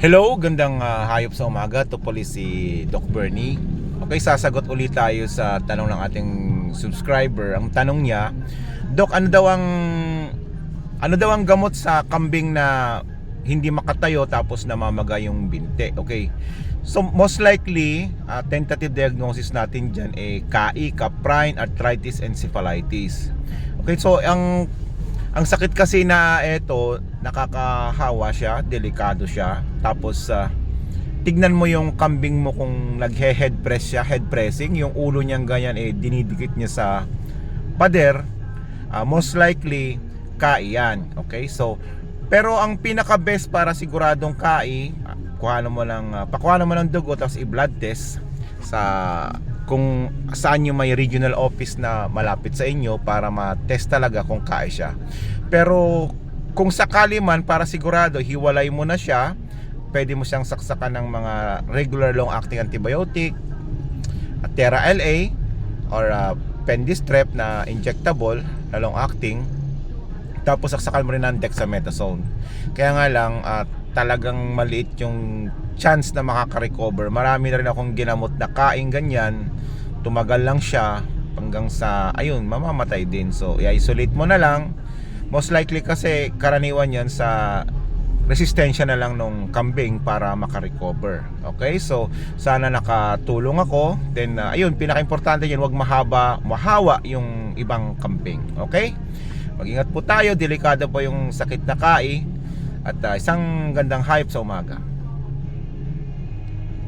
Hello, gandang ah, hayop sa umaga. Ito po si Doc Bernie. Okay, sasagot ulit tayo sa tanong ng ating subscriber. Ang tanong niya, Doc, ano daw ang ano daw ang gamot sa kambing na hindi makatayo tapos namamaga yung binte? Okay. So most likely, ah, tentative diagnosis natin diyan eh KI, caprine, arthritis, encephalitis. Okay, so ang ang sakit kasi na eto, nakakahawa siya, delikado siya. Tapos ah, tignan mo yung kambing mo kung naghe-head press siya, head pressing, yung ulo niyang ganyan eh dinidikit niya sa pader. Ah, most likely kai yan. Okay? So pero ang pinaka best para siguradong kai, ah, kuha mo lang ah, pakuha mo ng dugo tapos i-blood test sa kung saan yung may regional office na malapit sa inyo para ma-test talaga kung kaya siya. Pero kung sakali man para sigurado hiwalay mo na siya, pwede mo siyang saksakan ng mga regular long acting antibiotic, Terra LA or uh, Pendistrep na injectable na long acting tapos saksakan mo rin ng dexamethasone. Kaya nga lang at talagang maliit yung chance na makaka-recover. Marami na rin akong ginamot na kain ganyan. Tumagal lang siya hanggang sa ayun, mamamatay din. So, i-isolate mo na lang. Most likely kasi karaniwan yan sa resistensya na lang nung kambing para makarecover. Okay? So, sana nakatulong ako. Then, uh, ayun, pinaka-importante yan, wag mahaba, mahawa yung ibang kambing. Okay? Mag-ingat po tayo, delikado po yung sakit na kai at uh, isang gandang hype sa umaga.